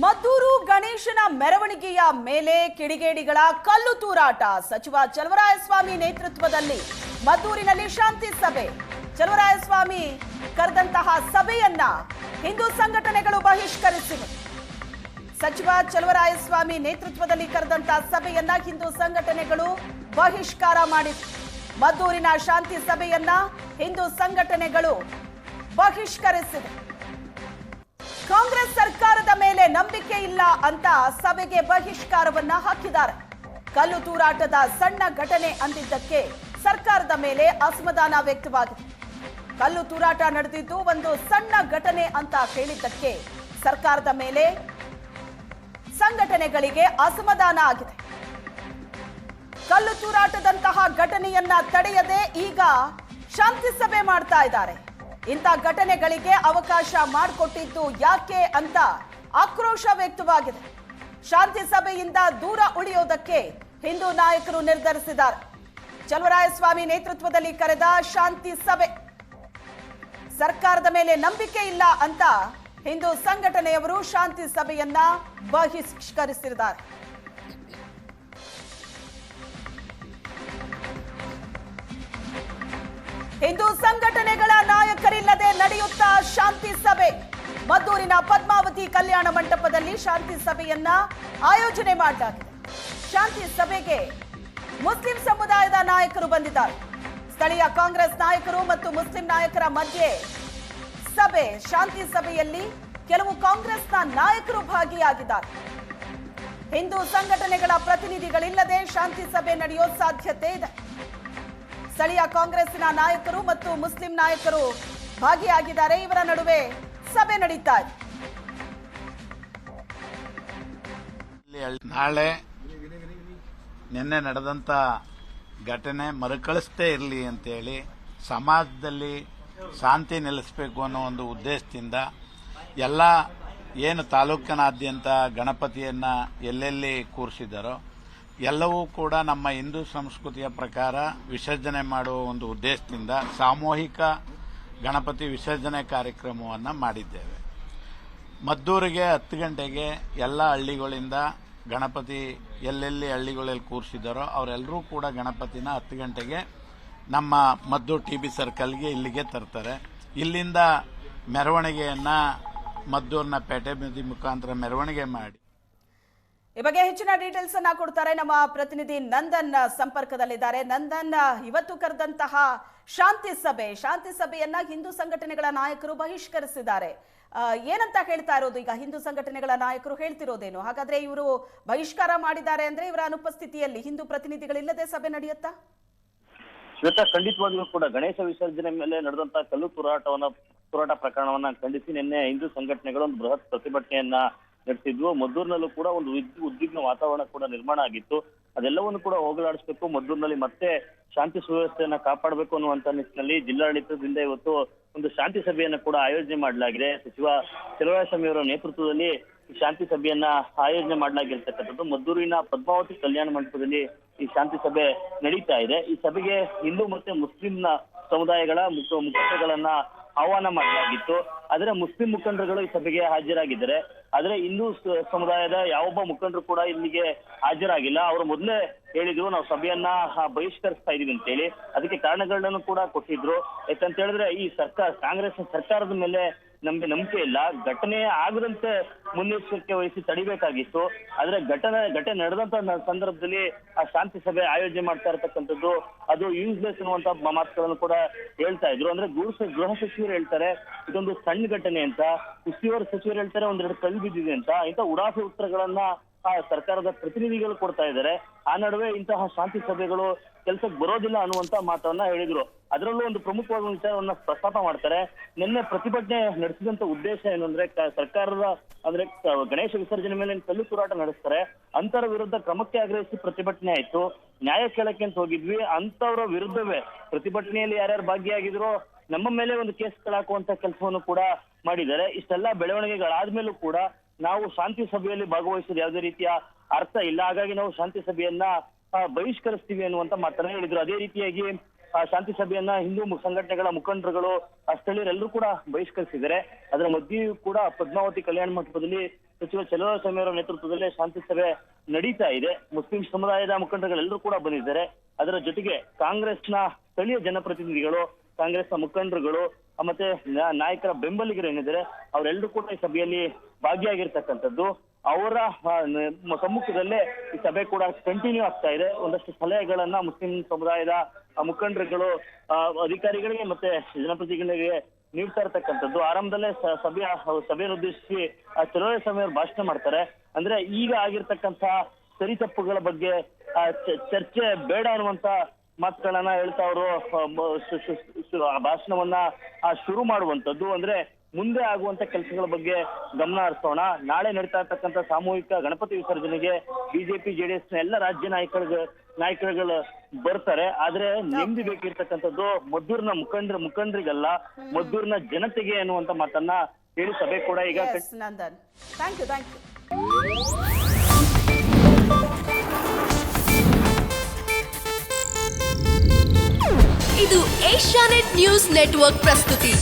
ಮದ್ದೂರು ಗಣೇಶನ ಮೆರವಣಿಗೆಯ ಮೇಲೆ ಕಿಡಿಗೇಡಿಗಳ ಕಲ್ಲು ತೂರಾಟ. ಸಚಿವ ಚಲವರಾಯಸ್ವಾಮಿ ನೇತೃತ್ವದಲ್ಲಿ ಮದ್ದೂರಿನಲ್ಲಿ ಶಾಂತಿ ಸಭೆ. ಚಲವರಾಯಸ್ವಾಮಿ ಕರೆದಂತಹ ಸಭೆಯನ್ನ ಹಿಂದೂ ಸಂಘಟನೆಗಳು ಬಹಿಷ್ಕರಿಸಿವೆ. ಸಚಿವ ಚಲವರಾಯಸ್ವಾಮಿ ನೇತೃತ್ವದಲ್ಲಿ ಕರೆದಂತಹ ಸಭೆಯನ್ನ ಹಿಂದೂ ಸಂಘಟನೆಗಳು ಬಹಿಷ್ಕಾರ ಮಾಡಿತ್ತು ಮದ್ದೂರಿನ ಶಾಂತಿ ಸಭೆಯನ್ನ ಹಿಂದೂ ಸಂಘಟನೆಗಳು ಬಹಿಷ್ಕರಿಸಿವೆ. ಕಾಂಗ್ರೆಸ್ ಸರ್ಕಾರದ ಮೇಲೆ ನಂಬಿಕೆ ಇಲ್ಲ ಅಂತ ಸಭೆಗೆ ಬಹಿಷ್ಕಾರವನ್ನ ಹಾಕಿದ್ದಾರೆ. ಕಲ್ಲು ತೂರಾಟದ ಸಣ್ಣ ಘಟನೆ ಅಂದಿದ್ದಕ್ಕೆ ಸರ್ಕಾರದ ಮೇಲೆ ಅಸಮಾಧಾನ ವ್ಯಕ್ತವಾಗಿದೆ. ಕಲ್ಲು ತೂರಾಟ ನಡೆದಿದ್ದು ಒಂದು ಸಣ್ಣ ಘಟನೆ ಅಂತ ಹೇಳಿದ್ದಕ್ಕೆ ಸರ್ಕಾರದ ಮೇಲೆ ಸಂಘಟನೆಗಳಿಗೆ ಅಸಮಾಧಾನ ಆಗಿದೆ. ಕಲ್ಲು ತೂರಾಟದಂತಹ ಘಟನೆಯನ್ನ ತಡೆಯದೆ ಈಗ ಶಾಂತಿ ಸಭೆ ಮಾಡ್ತಾ ಇದ್ದಾರೆ. ಇಂಥ ಘಟನೆಗಳಿಗೆ ಅವಕಾಶ ಮಾಡಿಕೊಟ್ಟಿದ್ದು ಯಾಕೆ ಅಂತ ಆಕ್ರೋಶ ವ್ಯಕ್ತವಾಗಿದೆ. ಶಾಂತಿ ಸಭೆಯಿಂದ ದೂರ ಉಳಿಯೋದಕ್ಕೆ ಹಿಂದೂ ನಾಯಕರು ನಿರ್ಧರಿಸಿದ್ದಾರೆ. ಚಲುವರಾಯಸ್ವಾಮಿ ನೇತೃತ್ವದಲ್ಲಿ ಕರೆದ ಶಾಂತಿ ಸಭೆ. ಸರ್ಕಾರದ ಮೇಲೆ ನಂಬಿಕೆ ಇಲ್ಲ ಅಂತ ಹಿಂದೂ ಸಂಘಟನೆಯವರು ಶಾಂತಿ ಸಭೆಯನ್ನ ಬಹಿಷ್ಕರಿಸಿದ್ದಾರೆ. ಹಿಂದೂ ಸಂಘಟನೆಗಳ ನಾಯಕರಿಲ್ಲದೆ ನಡೆಯುತ್ತಾ ಶಾಂತಿ ಸಭೆ. ಮದ್ದೂರಿನ ಪದ್ಮಾವತಿ ಕಲ್ಯಾಣ ಮಂಟಪದಲ್ಲಿ ಶಾಂತಿ ಸಭೆಯನ್ನ ಆಯೋಜನೆ ಮಾಡಲಾಗಿದೆ. ಶಾಂತಿ ಸಭೆಗೆ ಮುಸ್ಲಿಂ ಸಮುದಾಯದ ನಾಯಕರು ಬಂದಿದ್ದಾರೆ. ಸ್ಥಳೀಯ ಕಾಂಗ್ರೆಸ್ ನಾಯಕರು ಮತ್ತು ಮುಸ್ಲಿಂ ನಾಯಕರ ಮಧ್ಯೆ ಸಭೆ, ಶಾಂತಿ ಸಭೆಯಲ್ಲಿ ಕೆಲವು ಕಾಂಗ್ರೆಸ್ನ ನಾಯಕರು ಭಾಗಿಯಾಗಿದ್ದಾರೆ. ಹಿಂದೂ ಸಂಘಟನೆಗಳ ಪ್ರತಿನಿಧಿಗಳಿಲ್ಲದೆ ಶಾಂತಿ ಸಭೆ ನಡೆಯೋ ಸಾಧ್ಯತೆ ಇದೆ. ಸ್ಥಳೀಯ ಕಾಂಗ್ರೆಸ್ಸಿನ ನಾಯಕರು ಮತ್ತು ಮುಸ್ಲಿಂ ನಾಯಕರು ಭಾಗಿಯಾಗಿದ್ದಾರೆ. ಇವರ ನಡುವೆ ಸಭೆ ನಡೀತಾ ನಾಳೆ ನಿನ್ನೆ ನಡೆದಂತ ಘಟನೆ ಮರುಕಳಿಸ್ತೇ ಇರಲಿ ಅಂತೇಳಿ ಸಮಾಜದಲ್ಲಿ ಶಾಂತಿ ನೆಲೆಸಬೇಕು ಅನ್ನೋ ಒಂದು ಉದ್ದೇಶದಿಂದ ಎಲ್ಲ ಏನು ತಾಲೂಕಿನಾದ್ಯಂತ ಗಣಪತಿಯನ್ನು ಎಲ್ಲೆಲ್ಲಿ ಕೂರಿಸಿದ್ದಾರೋ ಎಲ್ಲವೂ ಕೂಡ ನಮ್ಮ ಹಿಂದೂ ಸಂಸ್ಕೃತಿಯ ಪ್ರಕಾರ ವಿಸರ್ಜನೆ ಮಾಡುವ ಒಂದು ಉದ್ದೇಶದಿಂದ ಸಾಮೂಹಿಕ ಗಣಪತಿ ವಿಸರ್ಜನೆ ಕಾರ್ಯಕ್ರಮವನ್ನು ಮಾಡಿದ್ದೇವೆ. ಮದ್ದೂರಿಗೆ ಹತ್ತು ಗಂಟೆಗೆ ಎಲ್ಲ ಹಳ್ಳಿಗಳಿಂದ ಗಣಪತಿ ಎಲ್ಲೆಲ್ಲಿ ಹಳ್ಳಿಗಳಲ್ಲಿ ಕೂರಿಸಿದ್ದಾರೋ ಅವರೆಲ್ಲರೂ ಕೂಡ ಗಣಪತಿನ ಹತ್ತು ಗಂಟೆಗೆ ನಮ್ಮ ಮದ್ದೂರು ಟಿ ಬಿ ಸರ್ಕಲ್ಗೆ ಇಲ್ಲಿಗೆ ತರ್ತಾರೆ. ಇಲ್ಲಿಂದ ಮೆರವಣಿಗೆಯನ್ನು ಮದ್ದೂರಿನ ಪೇಟೆ ಬೀದಿ ಮುಖಾಂತರ ಮೆರವಣಿಗೆ ಮಾಡಿ ಈ ಬಗ್ಗೆ ಹೆಚ್ಚಿನ ಡೀಟೇಲ್ಸ್ ಅನ್ನ ಕೊಡ್ತಾರೆ ನಮ್ಮ ಪ್ರತಿನಿಧಿ ನಂದನ್ ಸಂಪರ್ಕದಲ್ಲಿದ್ದಾರೆ. ನಂದನ್, ಇವತ್ತು ಕರೆದಂತಹ ಶಾಂತಿ ಸಭೆ, ಶಾಂತಿ ಸಭೆಯನ್ನ ಹಿಂದೂ ಸಂಘಟನೆಗಳ ನಾಯಕರು ಬಹಿಷ್ಕರಿಸಿದ್ದಾರೆ. ಏನಂತ ಹೇಳ್ತಾ ಇರೋದು? ಈಗ ಹಿಂದೂ ಸಂಘಟನೆಗಳ ನಾಯಕರು ಹೇಳ್ತಿರೋದೇನು? ಹಾಗಾದ್ರೆ ಇವರು ಬಹಿಷ್ಕಾರ ಮಾಡಿದ್ದಾರೆ ಅಂದ್ರೆ ಇವರ ಅನುಪಸ್ಥಿತಿಯಲ್ಲಿ ಹಿಂದೂ ಪ್ರತಿನಿಧಿಗಳಿಲ್ಲದೆ ಸಭೆ ನಡೆಯುತ್ತಾ? ಶ್ವೇತಾ, ಖಂಡಿತವಾಗಿಯೂ ಕೂಡ ಗಣೇಶ ವಿಸರ್ಜನೆ ಮೇಲೆ ನಡೆದಂತ ಕಲ್ಲು ತೂರಾಟವನ್ನ, ತೂರಾಟ ಪ್ರಕರಣವನ್ನ ಖಂಡಿಸಿ ನಿನ್ನೆ ಹಿಂದೂ ಸಂಘಟನೆಗಳು ಒಂದು ಬೃಹತ್ ಪ್ರತಿಭಟನೆಯನ್ನ ನಡೆಸಿದ್ವು. ಮದ್ದೂರಿನಲ್ಲೂ ಕೂಡ ಒಂದು ಉದ್- ಉದ್ವಿಗ್ನ ವಾತಾವರಣ ಕೂಡ ನಿರ್ಮಾಣ ಆಗಿತ್ತು. ಅದೆಲ್ಲವನ್ನು ಕೂಡ ಹೋಗಲಾಡಿಸಬೇಕು. ಮದ್ದೂರಿನಲ್ಲಿ ಮತ್ತೆ ಶಾಂತಿ ಸುವ್ಯವಸ್ಥೆಯನ್ನ ಕಾಪಾಡಬೇಕು ಅನ್ನುವಂತ ನಿಟ್ಟಿನಲ್ಲಿ ಜಿಲ್ಲಾಡಳಿತದಿಂದ ಇವತ್ತು ಒಂದು ಶಾಂತಿ ಸಭೆಯನ್ನ ಕೂಡ ಆಯೋಜನೆ ಮಾಡಲಾಗಿದೆ. ಸಚಿವ ಚಲುವರಾಯಸ್ವಾಮಿ ಅವರ ನೇತೃತ್ವದಲ್ಲಿ ಈ ಶಾಂತಿ ಸಭೆಯನ್ನ ಆಯೋಜನೆ ಮಾಡಲಾಗಿರ್ತಕ್ಕಂಥದ್ದು. ಮದ್ದೂರಿನ ಪದ್ಮಾವತಿ ಕಲ್ಯಾಣ ಮಂಟಪದಲ್ಲಿ ಈ ಶಾಂತಿ ಸಭೆ ನಡೀತಾ ಇದೆ. ಈ ಸಭೆಗೆ ಹಿಂದೂ ಮತ್ತೆ ಮುಸ್ಲಿಂನ ಸಮುದಾಯಗಳ ಮುಖ ಮುಖಂಡಗಳನ್ನ ಆಹ್ವಾನ ಮಾಡಲಾಗಿತ್ತು. ಆದರೆ ಮುಸ್ಲಿಂ ಮುಖಂಡರುಗಳು ಈ ಸಭೆಗೆ ಹಾಜರಾಗಿದ್ದಾರೆ. ಆದ್ರೆ ಹಿಂದೂ ಸಮುದಾಯದ ಯಾವೊಬ್ಬ ಮುಖಂಡರು ಕೂಡ ಇಲ್ಲಿಗೆ ಹಾಜರಾಗಿಲ್ಲ. ಅವರು ಮೊದಲೇ ಹೇಳಿದ್ರು, ನಾವು ಸಭೆಯನ್ನ ಬಹಿಷ್ಕರಿಸ್ತಾ ಇದೀವಿ ಅಂತೇಳಿ. ಅದಕ್ಕೆ ಕಾರಣಗಳನ್ನು ಕೂಡ ಕೊಟ್ಟಿದ್ರು. ಯಾಕಂತ ಹೇಳಿದ್ರೆ ಈ ಸರ್ಕಾರ, ಕಾಂಗ್ರೆಸ್ ಸರ್ಕಾರದ ಮೇಲೆ ನಮ್ಗೆ ನಂಬಿಕೆ ಇಲ್ಲ. ಘಟನೆ ಆಗದಂತೆ ಮುನ್ನೆಚ್ಚರಿಕೆ ವಹಿಸಿ ತಡಿಬೇಕಾಗಿತ್ತು. ಆದ್ರೆ ಘಟನೆ ಘಟನೆ ನಡೆದಂತ ಸಂದರ್ಭದಲ್ಲಿ ಆ ಶಾಂತಿ ಸಭೆ ಆಯೋಜನೆ ಮಾಡ್ತಾ ಇರತಕ್ಕಂಥದ್ದು, ಅದು ಯೂಸ್ಲೆಸ್ ಅನ್ನುವಂತ ಮಾತುಗಳನ್ನು ಕೂಡ ಹೇಳ್ತಾ ಇದ್ರು. ಅಂದ್ರೆ ಗೃಹ ಗೃಹ ಸಚಿವರು ಹೇಳ್ತಾರೆ, ಇದೊಂದು ಸಣ್ಣ ಘಟನೆ ಅಂತ. ಉಸ್ತುವಾರಿ ಸಚಿವರು ಹೇಳ್ತಾರೆ, ಒಂದೆರಡು ಕಲ್ಲು ಬಿದ್ದಿದೆ ಅಂತ. ಇಂಥ ಉಡಾಫೆ ಉತ್ತರಗಳನ್ನ ಆ ಸರ್ಕಾರದ ಪ್ರತಿನಿಧಿಗಳು ಕೊಡ್ತಾ ಇದ್ದಾರೆ. ಆ ನಡುವೆ ಇಂತಹ ಶಾಂತಿ ಸಭೆಗಳು ಕೆಲಸಕ್ಕೆ ಬರೋದಿಲ್ಲ ಅನ್ನುವಂತ ಮಾತನ್ನ ಹೇಳಿದ್ರು. ಅದರಲ್ಲೂ ಒಂದು ಪ್ರಮುಖವಾದ ವಿಚಾರವನ್ನ ಪ್ರಸ್ತಾಪ ಮಾಡ್ತಾರೆ. ನಿನ್ನೆ ಪ್ರತಿಭಟನೆ ನಡೆಸಿದಂತ ಉದ್ದೇಶ ಏನು ಅಂದ್ರೆ ಸರ್ಕಾರದ, ಅಂದ್ರೆ ಗಣೇಶ ವಿಸರ್ಜನೆ ಮೇಲೆ ಕಲ್ಲು ತೂರಾಟ ನಡೆಸ್ತಾರೆ. ಅಂತರ ವಿರುದ್ಧ ಕ್ರಮಕ್ಕೆ ಆಗ್ರಹಿಸಿ ಪ್ರತಿಭಟನೆ ಆಯ್ತು. ನ್ಯಾಯ ಕೇಳಕ್ಕೆ ಅಂತ ಹೋಗಿದ್ವಿ. ಅಂತವರ ವಿರುದ್ಧವೇ ಪ್ರತಿಭಟನೆಯಲ್ಲಿ ಯಾರ್ಯಾರು ಭಾಗಿಯಾಗಿದ್ರು ನಮ್ಮ ಮೇಲೆ ಒಂದು ಕೇಸ್ ಹಾಕುವಂತ ಕೆಲಸವನ್ನು ಕೂಡ ಮಾಡಿದ್ದಾರೆ. ಇಷ್ಟೆಲ್ಲ ಬೆಳವಣಿಗೆಗಳಾದ್ಮೇಲೂ ಕೂಡ ನಾವು ಶಾಂತಿ ಸಭೆಯಲ್ಲಿ ಭಾಗವಹಿಸೋದು ಯಾವುದೇ ರೀತಿಯ ಅರ್ಥ ಇಲ್ಲ. ಹಾಗಾಗಿ ನಾವು ಶಾಂತಿ ಸಭೆಯನ್ನ ಬಹಿಷ್ಕರಿಸ್ತೀವಿ ಅನ್ನುವಂತ ಮಾತನ್ನ ಹೇಳಿದ್ರು. ಅದೇ ರೀತಿಯಾಗಿ ಶಾಂತಿ ಸಭೆಯನ್ನ ಹಿಂದೂ ಸಂಘಟನೆಗಳ ಮುಖಂಡರುಗಳು ಸ್ಥಳೀಯರೆಲ್ಲರೂ ಕೂಡ ಬಹಿಷ್ಕರಿಸಿದ್ದಾರೆ. ಅದರ ಮಧ್ಯೆಯೂ ಕೂಡ ಪದ್ಮಾವತಿ ಕಲ್ಯಾಣ ಮಂಟಪದಲ್ಲಿ ಸಚಿವ ಚಲುವಸ್ವಾಮಿ ಅವರ ನೇತೃತ್ವದಲ್ಲಿ ಶಾಂತಿ ಸಭೆ ನಡೀತಾ ಇದೆ. ಮುಸ್ಲಿಂ ಸಮುದಾಯದ ಮುಖಂಡರುಗಳೆಲ್ಲರೂ ಕೂಡ ಬಂದಿದ್ದಾರೆ. ಅದರ ಜೊತೆಗೆ ಕಾಂಗ್ರೆಸ್ನ ಸ್ಥಳೀಯ ಜನಪ್ರತಿನಿಧಿಗಳು, ಕಾಂಗ್ರೆಸ್ನ ಮುಖಂಡರುಗಳು ಮತ್ತೆ ನಾಯಕರ ಬೆಂಬಲಿಗರು ಏನಿದ್ದಾರೆ, ಅವರೆಲ್ಲರೂ ಕೂಡ ಈ ಸಭೆಯಲ್ಲಿ ಭಾಗಿಯಾಗಿರ್ತಕ್ಕಂಥದ್ದು. ಅವರ ಸಮ್ಮುಖದಲ್ಲೇ ಈ ಸಭೆ ಕೂಡ ಕಂಟಿನ್ಯೂ ಆಗ್ತಾ ಇದೆ. ಒಂದಷ್ಟು ಸಲಹೆಗಳನ್ನ ಮುಸ್ಲಿಂ ಸಮುದಾಯದ ಮುಖಂಡರುಗಳು ಅಧಿಕಾರಿಗಳಿಗೆ ಮತ್ತೆ ಜನಪ್ರತಿನಿಧಿಗಳಿಗೆ ನೀಡ್ತಾ ಇರ್ತಕ್ಕಂಥದ್ದು. ಆರಂಭದಲ್ಲೇ ಸಭೆಯ, ಸಭೆಯನ್ನು ಉದ್ದೇಶಿಸಿ ಚಲುವರಾಯಸ್ವಾಮಿ ಸಮಯ ಭಾಷಣ ಮಾಡ್ತಾರೆ. ಅಂದ್ರೆ ಈಗ ಆಗಿರ್ತಕ್ಕಂಥ ಸರಿ ತಪ್ಪುಗಳ ಬಗ್ಗೆ ಚರ್ಚೆ ಬೇಡ ಅನ್ನುವಂತ ಮಾತುಗಳನ್ನ ಹೇಳ್ತಾ ಅವರು ಭಾಷಣವನ್ನ ಶುರು ಮಾಡುವಂತದ್ದು ಅಂದ್ರೆ ಮುಂದೆ ಆಗುವಂತ ಕೆಲಸಗಳ ಬಗ್ಗೆ ಗಮನ ಹರಿಸೋಣ. ನಾಳೆ ನಡೀತಾ ಇರ್ತಕ್ಕಂಥ ಸಾಮೂಹಿಕ ಗಣಪತಿ ವಿಸರ್ಜನೆಗೆ ಬಿಜೆಪಿ ಜೆಡಿಎಸ್ನ ಎಲ್ಲ ರಾಜ್ಯ ನಾಯಕರು ನಾಯಕರುಗಳು ಬರ್ತಾರೆ. ಆದ್ರೆ ನೆಮ್ಮದಿ ಬೇಕಿರ್ತಕ್ಕಂಥದ್ದು ಮದ್ದೂರಿನ ಮುಖಂಡ್ರ ಮುಖಂಡರಿಗಲ್ಲ ಮದ್ದೂರಿನ ಜನತೆಗೆ ಅನ್ನುವಂತ ಮಾತನ್ನ ಹೇಳಿ ಸಭೆ ಕೂಡ ಈಗ S Nandan. Thank you thank you ಇದು ಏಷ್ಯಾನೆಟ್ ನ್ಯೂಸ್ ನೆಟ್ವರ್ಕ್ ಪ್ರಸ್ತುತಿ.